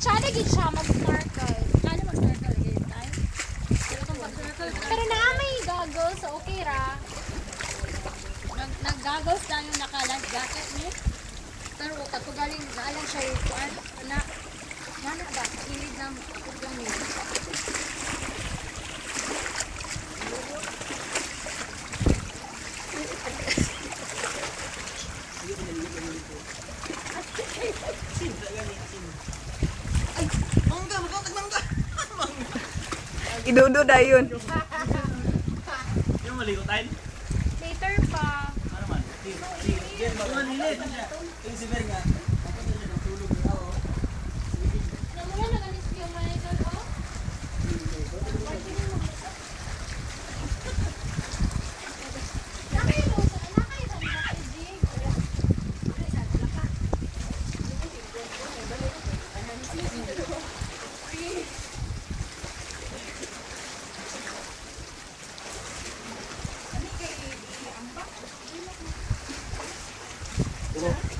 Tsada gid siya mag-snorkel. Kano mag-snorkel again tayo? Pero kung mag-snorkel, Pero na may goggles, so okay ra. nag nag-goggles na yung naka-life jacket ni. Pero katugaling naalang siya yung kuan na Nana ba? Kilid na ako lang Idudo da yun. Yung maligo tayo. Later pa. Ano man? Yan, maglilit. Yung si Ver nga. Ako na siya